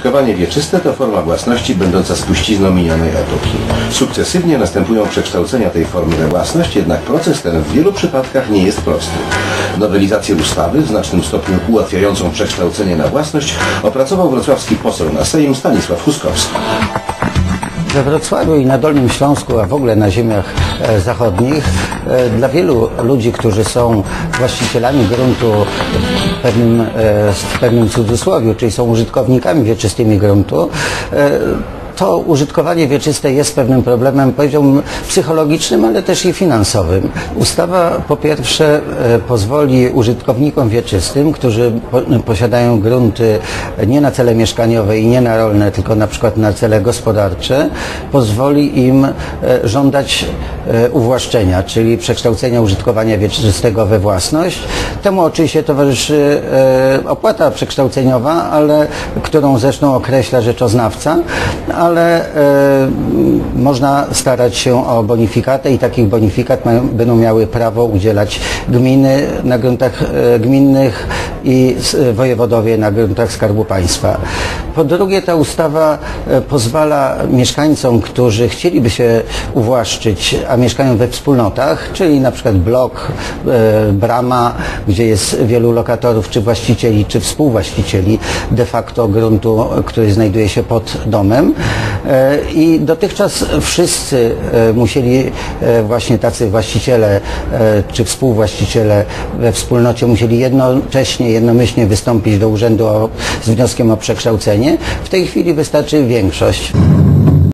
Użytkowanie wieczyste to forma własności będąca spuścizną minionej epoki. Sukcesywnie następują przekształcenia tej formy we własność, jednak proces ten w wielu przypadkach nie jest prosty. Nowelizację ustawy, w znacznym stopniu ułatwiającą przekształcenie na własność, opracował wrocławski poseł na Sejm Stanisław Huskowski. We Wrocławiu i na Dolnym Śląsku, a w ogóle na ziemiach e, zachodnich, e, dla wielu ludzi, którzy są właścicielami gruntu w pewnym, e, w pewnym czyli są użytkownikami wieczystymi gruntu, to użytkowanie wieczyste jest pewnym problemem, powiedziałbym, psychologicznym, ale też i finansowym. Ustawa po pierwsze e, pozwoli użytkownikom wieczystym, którzy po, posiadają grunty nie na cele mieszkaniowe i nie na rolne, tylko na przykład na cele gospodarcze, pozwoli im e, żądać uwłaszczenia, czyli przekształcenia użytkowania wieczystego we własność. Temu oczywiście towarzyszy e, opłata przekształceniowa, ale którą zresztą określa rzeczoznawca, ale e, można starać się o bonifikatę i takich bonifikat mają, będą miały prawo udzielać gminy na gruntach e, gminnych i s- wojewodowie na gruntach Skarbu Państwa. Po drugie, ta ustawa e, pozwala mieszkańcom, którzy chcieliby się uwłaszczyć, a mieszkają we wspólnotach, czyli na przykład blok, e, brama, gdzie jest wielu lokatorów, czy właścicieli, czy współwłaścicieli de facto gruntu, który znajduje się pod domem. E, I dotychczas wszyscy e, musieli, e, właśnie tacy właściciele e, czy współwłaściciele we wspólnocie musieli jednocześnie, jednomyślnie wystąpić do urzędu o, z wnioskiem o przekształcenie. W tej chwili wystarczy większość.